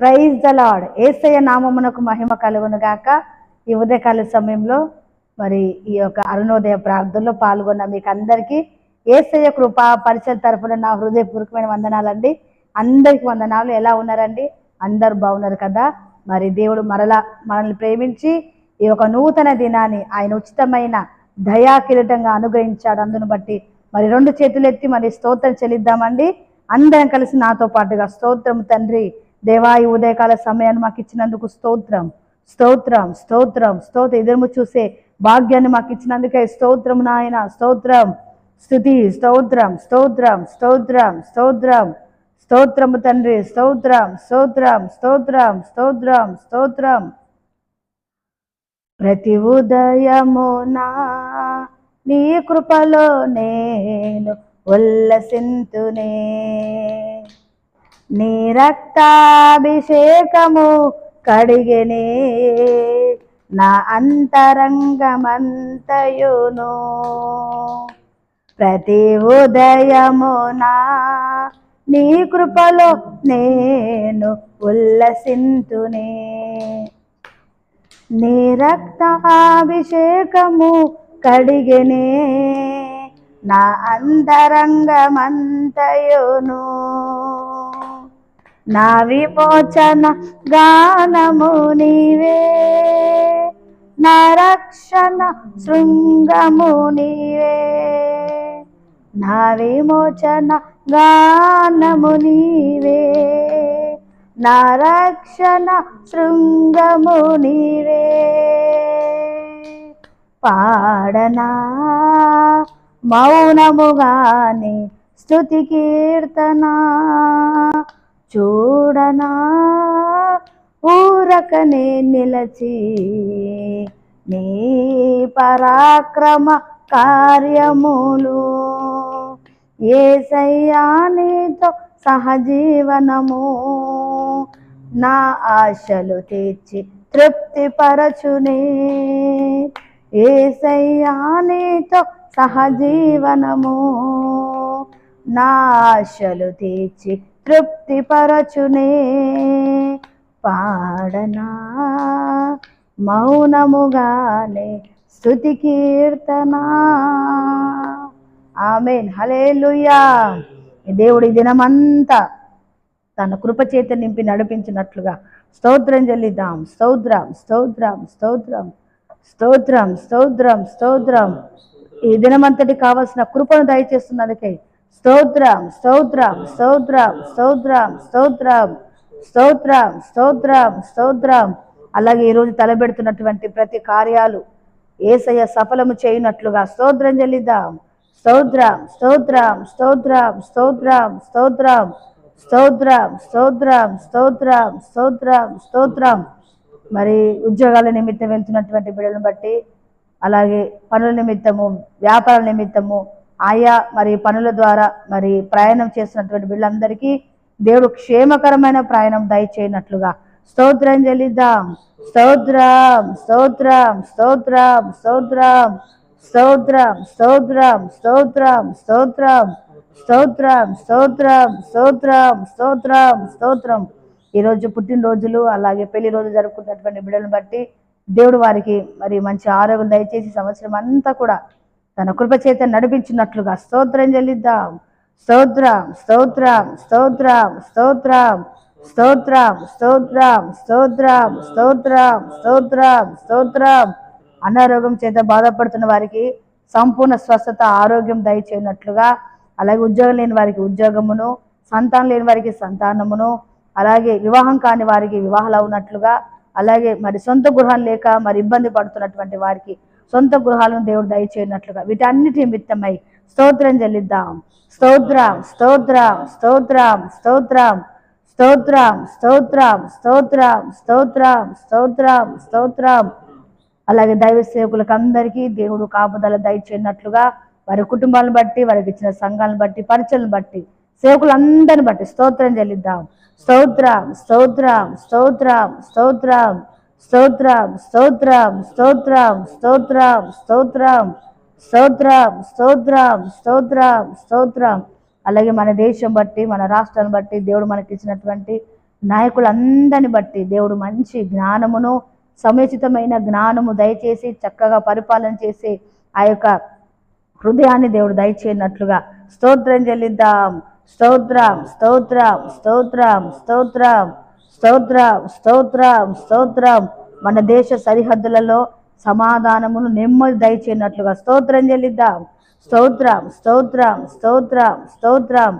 Praise the lord ఏసయ్య నామమునకు మహిమ కలుగును గాక. ఈ ఉదయకాల సమయంలో మరి ఈ యొక్క అరుణోదయ ప్రార్థనలో పాల్గొన్న మీకు అందరికీ ఏసయ్య కృపా పరిచయం తరఫున నా హృదయపూర్వకమైన వందనాలండి. అందరికి వందనాలు. ఎలా ఉన్నారండి? అందరు బాగున్నారు కదా? మరి దేవుడు మరలా మనల్ని ప్రేమించి ఈ యొక్క నూతన దినాన్ని ఆయన ఉచితమైన దయా కిరీటంగా అనుగ్రహించాడు. అందును బట్టి మరి రెండు చేతులు ఎత్తి మరి స్తోత్రం చెల్లిద్దామండి. అందరం కలిసి నాతో పాటుగా స్తోత్రం తండ్రి. దేవా ఈ ఉదయకాల సమయాన్ని మాకు ఇచ్చినందుకు స్తోత్రం. స్తోత్రం స్తోత్రం స్తోత్ర. ఎదురు చూసే భాగ్యాన్ని మాకు ఇచ్చినందుకే స్తోత్రం నాయన స్తోత్రం. స్థుతి స్తోత్రం స్తోత్రం స్తోత్రం స్తోత్రం. స్తోత్రము తండ్రి స్తోత్రం స్తోత్రం స్తోత్రం స్తోత్రం స్తోత్రం. ప్రతి ఉదయమునా నీ కృపలో నేను ఉల్లసింతునే. నీ రక్తాభిషేకము కడిగెనే నా అంతరంగమంతయును. ప్రతి ఉదయమునా నీ కృపలో నేను ఉల్లసింతునే. నీ రక్తాభిషేకము కడిగినే నా అంతరంగమంతయును. నా విమోచన గానము నీవే. నా రక్షణ శృంగము నీవే. నా విమోచన గానము నీవే. నా రక్షణ శృంగము నీవే. పాడనా మౌనముగానే స్తుతి కీర్తనా. చూడనా? ఊరకనే నిలచి నీ పరాక్రమ కార్యములు. ఏసయ్యా నీతో సహజీవనము. నా ఆశలు తీర్చి తృప్తిపరచునే. ఏసయ్యా నీతో సహజీవనము. నా ఆశలు తీర్చి తృప్తిపరచునే పాడనా? మౌనముగానే స్థుతి కీర్తనా. ఆమెన్. హలేలుయా దేవుడి దినమంతా తన కృపచేత నింపి నడిపించినట్లుగా స్తోత్రం చెల్లిద్దాం. స్తోత్రం స్తోత్రం స్తోత్రం స్తోత్రం స్తోత్రం స్తోత్రం. ఈ దినమంతటి కావలసిన కృపను దయచేస్తున్నందుకే స్తోత్రం స్తోత్రం స్తోత్రం స్తోత్రం స్తోత్రం స్తోత్రం స్తోత్రం స్తోత్రం అలాగే ఈరోజు తలబెడుతున్నటువంటి ప్రతి కార్యాలు ఏసయ్య సఫలము చేయనట్లుగా స్తోత్రం చెల్లిద్దాం స్తోత్రం స్తోత్రం స్తోత్రం స్తోత్రం స్తోత్రం స్తోత్రం స్తోత్రం స్తోత్రం స్తోత్రం స్తోత్రం మరి ఉద్యోగాల నిమిత్తం వెళ్తున్నటువంటి బిడ్డలను బట్టి అలాగే పనుల నిమిత్తము వ్యాపారాల నిమిత్తము ఆయా మరి పనుల ద్వారా మరి ప్రయాణం చేసినటువంటి బిడ్డలందరికీ దేవుడు క్షేమకరమైన ప్రయాణం దయచేయనట్లుగా స్తోత్రం చెల్లిద్దాం స్తోత్రం స్తోత్రం స్తోత్రం స్తోత్రం స్తోత్రం స్తోత్రం స్తోత్రం స్తోత్రం స్తోత్రం స్తోత్రం స్తోత్రం స్తోత్రం స్తోత్రం ఈరోజు పుట్టినరోజులు అలాగే పెళ్ళి రోజు జరుపుకున్నటువంటి బిడ్డలను బట్టి దేవుడు వారికి మరి మంచి ఆరోగ్యం దయచేసి సంవత్సరం అంతా కూడా తన కృపచేత నడిపించినట్లుగా స్తోత్రం చెల్లిద్దాం. స్తోత్రం స్తోత్రం స్తోత్రం స్తోత్రం స్తోత్రం స్తోత్రం స్తోత్రం స్తోత్రం స్తోత్రం స్తోత్రం. అనారోగ్యం చేత బాధపడుతున్న వారికి సంపూర్ణ స్వస్థత ఆరోగ్యం దయచేయనట్లుగా అలాగే ఉద్యోగం లేని వారికి ఉద్యోగమును సంతానం లేని వారికి సంతానమును అలాగే వివాహం కాని వారికి వివాహాలు అవునట్లుగా అలాగే మరి సొంత గృహం లేక మరి ఇబ్బంది పడుతున్నటువంటి వారికి సొంత గృహాలను దేవుడు దయచేయనట్లుగా వీటన్నిటి నిమిత్తమై స్తోత్రం చెల్లిద్దాం స్తోత్రం స్తోత్రం స్తోత్రం స్తోత్రం స్తోత్రం స్తోత్రం స్తోత్రం స్తోత్రం స్తోత్రం స్తోత్రం అలాగే దైవ సేవకులకు అందరికీ దేవుడు కాపుదల దయచేయనట్లుగా వారి కుటుంబాలను బట్టి వారికి ఇచ్చిన సంఘాలను బట్టి పరిచయలను బట్టి సేవకులందరిని బట్టి స్తోత్రం చెల్లిద్దాం స్తోత్రం స్తోత్రం స్తోత్రం స్తోత్రం స్తోత్రం స్తోత్రం స్తోత్రం స్తోత్రం స్తోత్రం స్తోత్రం స్తోత్రం స్తోత్రం స్తోత్రం. అలాగే మన దేశం బట్టి మన రాష్ట్రాన్ని బట్టి దేవుడు మనకి ఇచ్చినటువంటి నాయకులందరిని బట్టి దేవుడు మంచి జ్ఞానమును సముచితమైన జ్ఞానము దయచేసి చక్కగా పరిపాలన చేసి ఆ యొక్క హృదయాన్ని దేవుడు దయచేయనట్లుగా స్తోత్రం చెల్లిద్దాం. స్తోత్రం స్తోత్రం స్తోత్రం స్తోత్రం. స్తోత్రం స్తోత్రం స్తోత్రం. మన దేశ సరిహద్దులలో సమాధానమును నెమ్మది దయచేయనట్లుగా స్తోత్రం చెల్లిద్దాం. స్తోత్రం స్తోత్రం స్తోత్రం స్తోత్రం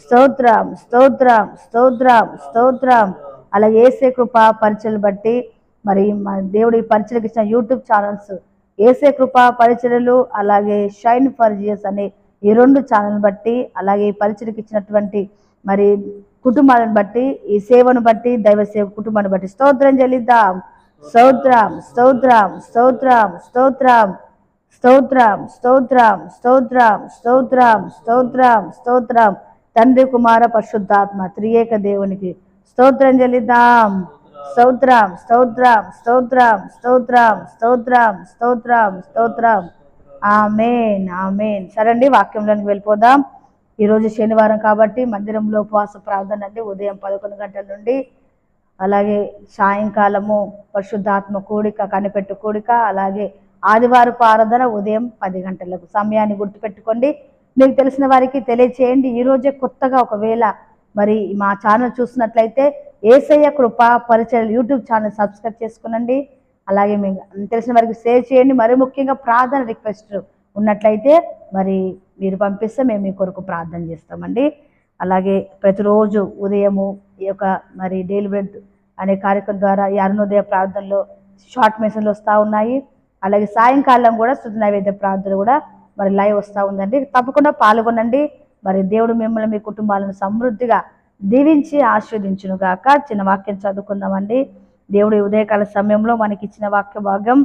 స్తోత్రం స్తోత్రం స్తోత్రం స్తోత్రం. అలాగే ఏసే కృప పరిచయలు బట్టి మరి మా దేవుడి పరిచయలకు ఇచ్చిన యూట్యూబ్ ఛానల్స్ ఏసే కృప పరిచయలు అలాగే షైన్ ఫర్ జియస్ అనే ఈ రెండు ఛానల్ బట్టి అలాగే ఈ పరిచయలకు ఇచ్చినటువంటి మరి కుటుంబాలను బట్టి ఈ సేవను బట్టి దైవ సేవ కుటుంబాన్ని బట్టి స్తోత్రం చెల్లిద్దాం స్తోత్రం స్తోత్రం స్తోత్రం స్తోత్రం స్తోత్రం స్తోత్రం స్తోత్రం స్తోత్రం స్తోత్రం స్తోత్రం తండ్రి కుమార పరిశుద్ధాత్మ త్రియేక దేవునికి స్తోత్రం చెల్లిద్దాం స్తోత్రం స్తోత్రం స్తోత్రం స్తోత్రం స్తోత్రం స్తోత్రం స్తోత్రం ఆమెన్ ఆమెన్ సరే అండి వాక్యంలోనికి వెళ్ళిపోదాం ఈరోజు శనివారం కాబట్టి మందిరంలో ఉపవాస ప్రార్థన అండి. ఉదయం పదకొండు గంటల నుండి అలాగే సాయంకాలము పరిశుద్ధాత్మ కూడిక కనిపెట్టు కూడిక అలాగే ఆదివారపు ఆరాధన ఉదయం పది గంటలకు. సమయాన్ని గుర్తుపెట్టుకోండి. మీకు తెలిసిన వారికి తెలియచేయండి. ఈరోజే కొత్తగా ఒకవేళ మరి మా ఛానల్ చూసినట్లయితే ఏసయ్య కృప పరిచయం యూట్యూబ్ ఛానల్ సబ్స్క్రైబ్ చేసుకునండి. అలాగే మీకు తెలిసిన వారికి షేర్ చేయండి. మరి ముఖ్యంగా ప్రార్థన రిక్వెస్ట్ ఉన్నట్లయితే మరి మీరు పంపిస్తే మేము మీ కొరకు ప్రార్థన చేస్తామండి. అలాగే ప్రతిరోజు ఉదయము ఈ యొక్క మరి డైలీ బ్రెడ్ అనే కార్యక్రమం ద్వారా ఈ అరుణోదయ ప్రార్థనలో షార్ట్ మెసేజ్లు వస్తూ ఉన్నాయి. అలాగే సాయంకాలం కూడా శుద్ధ నైవేద్య ప్రార్థన కూడా మరి లైవ్ వస్తూ ఉందండి. తప్పకుండా పాల్గొనండి. మరి దేవుడు మిమ్మల్ని మీ కుటుంబాలను సమృద్ధిగా దీవించి ఆస్వాదించును గాక. చిన్న వాక్యం చదువుకుందామండి. దేవుడి ఉదయకాల సమయంలో మనకి ఇచ్చిన వాక్య భాగం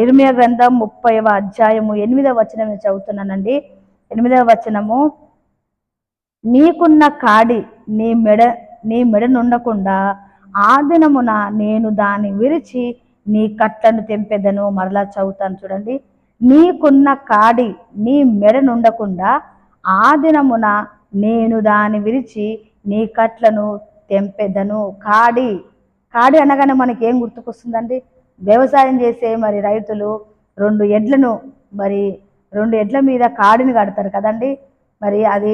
ఇరుమయ గ్రంథం ముప్పైవ అధ్యాయము ఎనిమిదవ వచనం చదువుతున్నానండి. ఎనిమిదవ వచనము నీకున్న కాడి నీ మెడ నీ మెడనుండకుండా ఆ దినమున నేను దాన్ని విరిచి నీ కట్లను తెంపెదను. మరలా చదువుతాను చూడండి. నీకున్న కాడి నీ మెడనుండకుండా ఆ దినమున నేను దాన్ని విరిచి నీ కట్లను తెంపెదను. కాడి కాడి అనగానే మనకి ఏం గుర్తుకొస్తుందండి? వ్యవసాయం చేసే మరి రైతులు రెండు ఎడ్లను మరి రెండు ఎడ్ల మీద కాడిని కడతారు కదండి. మరి అది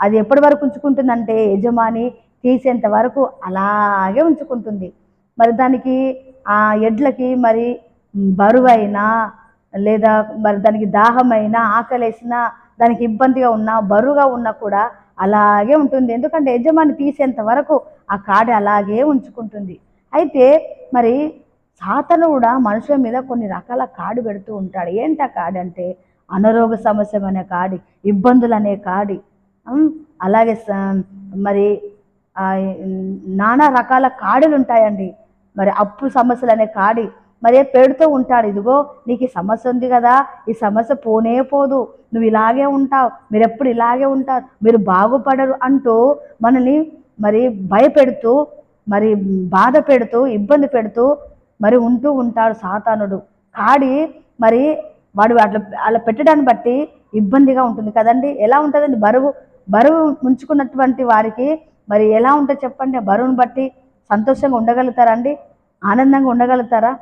అది ఎప్పటి వరకు ఉంచుకుంటుందంటే యజమాని తీసేంత వరకు అలాగే ఉంచుకుంటుంది. మరి దానికి ఆ ఎడ్లకి మరి బరువైనా లేదా మరి దానికి దాహమైనా ఆకలేసినా దానికి ఇబ్బందిగా ఉన్నా బరువుగా ఉన్నా కూడా అలాగే ఉంటుంది. ఎందుకంటే యజమాని తీసేంత వరకు ఆ కాడి అలాగే ఉంచుకుంటుంది. అయితే మరి సాతను కూడా మనుషుల మీద కొన్ని రకాల కాడు పెడుతూ ఉంటాడు. ఏంటి ఆ కాడంటే అంటే అనారోగ్య సమస్య అనే కాడి ఇబ్బందులు అనే కాడి అలాగే స- మరి నానా రకాల కాడులు ఉంటాయండి. మరి అప్పు సమస్యలు అనే కాడి మరి పెడుతూ ఉంటాడు. ఇదిగో నీకు ఈ సమస్య ఉంది కదా ఈ సమస్య పోనే పోదు. నువ్వు ఇలాగే ఉంటావు మీరు ఎప్పుడు ఇలాగే ఉంటారు మీరు బాగుపడరు అంటూ మనల్ని మరి భయపెడుతూ మరి బాధ పెడుతూ ఇబ్బంది పెడుతూ మరి ఉంటూ ఉంటాడు సాతానుడు. కాడి మరి వాడు అట్లా అలా పెట్టడాన్ని బట్టి ఇబ్బందిగా ఉంటుంది కదండి. ఎలా ఉంటుందండి? బరువు బరువు ఉంచుకున్నటువంటి వారికి మరి ఎలా ఉంటుంది చెప్పండి? ఆ బరువును బట్టి సంతోషంగా ఉండగలుగుతారా అండి? ఆనందంగా ఉండగలుగుతారా?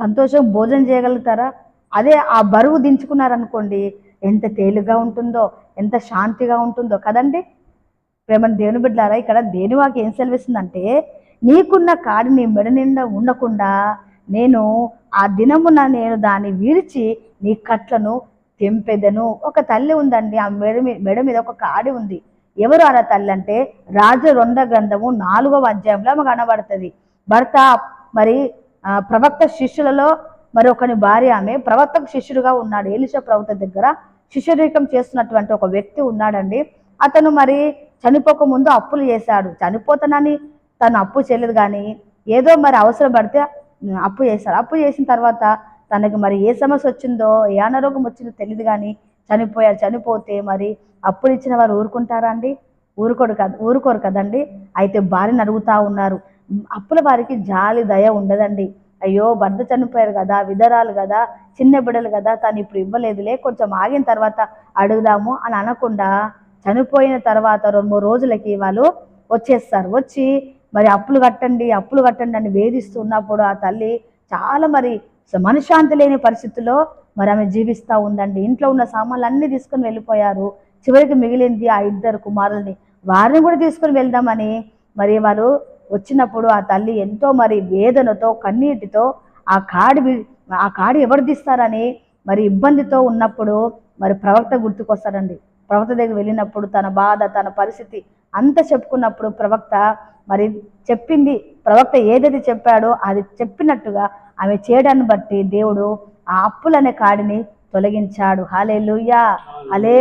సంతోషం భోజనం చేయగలుగుతారా? అదే ఆ బరువు దించుకున్నారనుకోండి ఎంత తేలిగ్గా ఉంటుందో ఎంత శాంతిగా ఉంటుందో కదండి. ప్రేమ దేవుని బిడ్డలారా ఇక్కడ దేని వాకి ఏం సెలవిస్తుందంటే నీకున్న కాడిని మెడ నిండా ఉండకుండా నేను ఆ దినమున నేను దాన్ని విరిచి నీ కట్లను తెంపెదను. ఒక తల్లి ఉందండి ఆ మెడ మెడ మీద ఒక కాడి ఉంది. ఎవరు అలా తల్లి అంటే రాజ రెండ గ్రంథము నాలుగవ అధ్యాయంలో ఆమె కనబడుతుంది. భర్త మరి ఆ, ప్రవక్త శిష్యులలో మరి ఒకని భార్య ఆమె. ప్రవక్తకు శిష్యుడుగా ఉన్నాడు ఏలిషా ప్రవక్త దగ్గర శిష్యరీకం చేస్తున్నటువంటి ఒక వ్యక్తి ఉన్నాడండి. అతను మరి చనిపోక ముందు అప్పులు చేశాడు. చనిపోతానని తను అప్పు చేయలేదు కానీ ఏదో మరి అవసరం పడితే అప్పు చేశాడు. అప్పు చేసిన తర్వాత తనకి మరి ఏ సమస్య వచ్చిందో ఏ అనారోగ్యం వచ్చిందో తెలియదు కానీ చనిపోయారు. చనిపోతే మరి అప్పులు ఇచ్చిన వారు ఊరుకుంటారా అండి? ఊరుకోడు కదా ఊరుకోరు కదండి? అయితే భార్యను అడుగుతా ఉన్నారు. అప్పుల వారికి జాలి దయ ఉండదండి. అయ్యో భర్త చనిపోయారు కదా విధరాలు కదా చిన్న బిడ్డలు కదా తను ఇప్పుడు ఇవ్వలేదులే కొంచెం ఆగిన తర్వాత అడుగుదాము అని అనకుండా చనిపోయిన తర్వాత రెండు మూడు రోజులకి వాళ్ళు వచ్చేస్తారు. వచ్చి మరి అప్పులు కట్టండి అప్పులు కట్టండి అని వేధిస్తున్నప్పుడు ఆ తల్లి చాలా మరి సో మనశ్శాంతి లేని పరిస్థితుల్లో మరి ఆమె జీవిస్తూ ఉందండి. ఇంట్లో ఉన్న సామాన్లు అన్నీ తీసుకొని వెళ్ళిపోయారు. చివరికి మిగిలింది ఆ ఇద్దరు కుమారుల్ని. వారిని కూడా తీసుకొని వెళ్దామని మరి వారు వచ్చినప్పుడు ఆ తల్లి ఎంతో మరి వేదనతో కన్నీటితో ఆ కాడి ఆ కాడి ఎవరు తీస్తారని మరి ఇబ్బందితో ఉన్నప్పుడు మరి ప్రవక్త గుర్తుకొస్తాడండి. ప్రవక్త దగ్గర వెళ్ళినప్పుడు తన బాధ తన పరిస్థితి అంత చెప్పుకున్నప్పుడు ప్రవక్త మరి చెప్పింది ప్రవక్త ఏదైతే చెప్పాడో అది చెప్పినట్టుగా ఆమె చేయడాన్ని బట్టి దేవుడు ఆ అప్పులనే కాడిని తొలగించాడు. హలే లుయ్యా హలే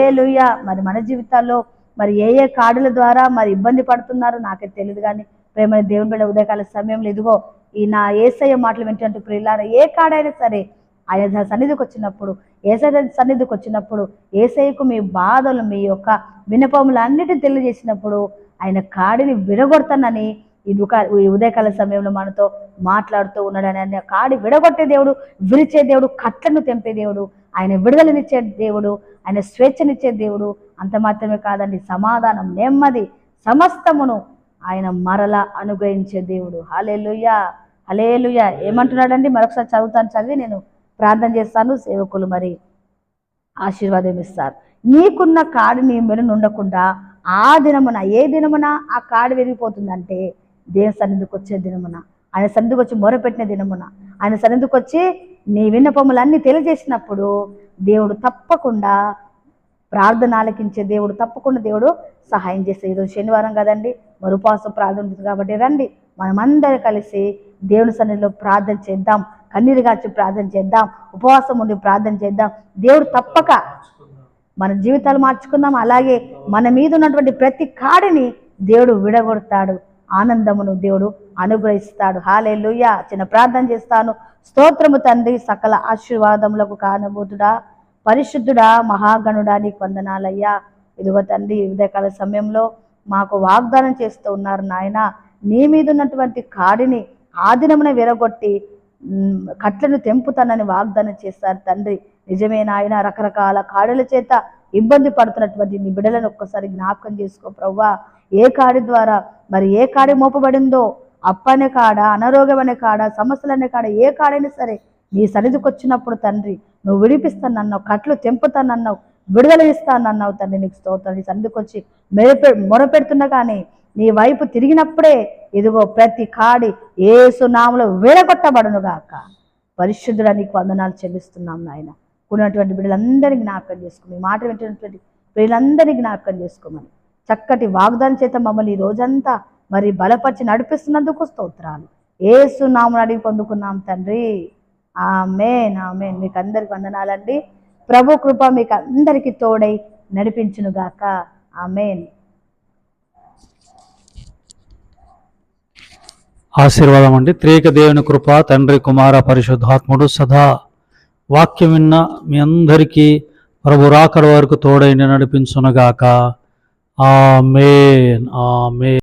మరి మన జీవితాల్లో మరి ఏ ఏ కాడుల ద్వారా మరి ఇబ్బంది పడుతున్నారో నాకే తెలియదు కానీ ప్రేమ దేవుని బిడ్డ ఉదయకాల సమయంలో ఇదిగో ఈ నా ఏసయ్య మాటలు వింటే ప్రియులారా ఏ కాడైనా సరే ఆయన సన్నిధికి వచ్చినప్పుడు ఏసఐ సన్నిధికి వచ్చినప్పుడు ఏసఐకు మీ బాధలు మీ యొక్క వినపములు అన్నిటిని తెలియజేసినప్పుడు ఆయన కాడిని విడగొడతానని ఈ దుకా ఈ ఉదయకాల సమయంలో మనతో మాట్లాడుతూ ఉన్నాడని ఆయన కాడి విడగొట్టే దేవుడు విరిచే దేవుడు కట్లను తెంపే దేవుడు ఆయన విడుదలనిచ్చే దేవుడు ఆయన స్వేచ్ఛనిచ్చే దేవుడు అంత మాత్రమే కాదండి సమాధానం నెమ్మది సమస్తమును ఆయన మరల అనుగ్రహించే దేవుడు. హలేలుయా హలేలుయా ఏమంటున్నాడండి? మరొకసారి చదువుతాను చదివి నేను ప్రార్థన చేస్తాను సేవకులు మరి ఆశీర్వాదం ఇస్తారు. నీకున్న కాడిని మెడ నుండకుండా ఆ దినమున ఏ దినమున ఆ కాడు విరిగిపోతుందంటే దేవుని సన్నిధికి వచ్చే దినమున ఆయన సన్నిధికి వచ్చి మొరపెట్టిన దినమున ఆయన సన్నిధికి వచ్చి నీ విన్నపములన్నీ తెలియజేసినప్పుడు దేవుడు తప్పకుండా ప్రార్థన ఆలకించే దేవుడు తప్పకుండా దేవుడు సహాయం చేస్తే ఈరోజు శనివారం కదండి మరి ఉపవాసం ప్రార్థన ఉంటుంది కాబట్టి రండి మనమందరం కలిసి దేవుని సన్నిధిలో ప్రార్థన చేద్దాం కన్నీరు కాచి ప్రార్థన చేద్దాం ఉపవాసం ఉండి ప్రార్థన చేద్దాం. దేవుడు తప్పక మన జీవితాలు మార్చుకుందాం. అలాగే మన మీద ఉన్నటువంటి ప్రతి కాడిని దేవుడు విడగొడతాడు. ఆనందమును దేవుడు అనుగ్రహిస్తాడు. హాలే చిన్న ప్రార్థన చేస్తాను. స్తోత్రము తండ్రి సకల ఆశీర్వాదములకు కానబోతుడా పరిశుద్ధుడా మహాగణుడా నీకు వందనాలయ్యా. ఇదిగో తండ్రి ఈ ఉదయకాల సమయంలో మాకు వాగ్దానం చేస్తూ ఉన్నారు నాయన. నీ మీద ఉన్నటువంటి కాడిని ఆదినమున విరగొట్టి కట్లను తెంపుతానని వాగ్దానం చేశారు తండ్రి. నిజమే నాయన రకరకాల కాడుల చేత ఇబ్బంది పడుతున్నటువంటి నీ బిడ్డలను ఒక్కసారి జ్ఞాపకం చేసుకో ప్రవ్వా. ఏ కాడి ద్వారా మరి ఏ కాడి మోపబడిందో అప్పనే కాడ అనారోగ్యం అనే కాడ సమస్యలనే కాడ ఏ కాడైనా సరే నీ సన్నిధికి వచ్చినప్పుడు తండ్రి నువ్వు విడిపిస్తానన్నావు కట్లు తెంపుతానన్నావు విడుదల ఇస్తానన్నావు తండ్రి నీకు స్తోత్రం. నీ సన్నిధికి వచ్చి మెరపె మొరపెడుతున్నా కానీ నీ వైపు తిరిగినప్పుడే ఇదిగో ప్రతి కాడి ఏసునామలో నామలో విడగొట్టబడును పరిశుద్ధుడా నీకు వందనాలు చెల్లిస్తున్నాం నాయన. ఉన్నటువంటి బిడ్డలందరినీ జ్ఞాపకం చేసుకోమని మాట వింటున్నటువంటి బిడ్డలందరినీ జ్ఞాపకం చేసుకోమని చక్కటి వాగ్దానం చేత మమ్మల్ని ఈ రోజంతా మరి బలపరిచి నడిపిస్తున్నందుకు స్తోత్రాలు. ఏసు నామను అడిగి పొందుకున్నాం తండ్రి. Amen amen. మీకు అందరికి వందనాలండి. ప్రభు కృప మీకు అందరికీ తోడై నడిపించునుగాక. ఆమెన్. ఆశీర్వాదం అండి. త్రేక దేవుని కృప తండ్రి కుమార పరిశుద్ధాత్ముడు సదా వాక్యం విన్న మీ అందరికీ ప్రభు రాకడ వరకు తోడైన నడిపించునగాక. ఆమేన్ ఆమె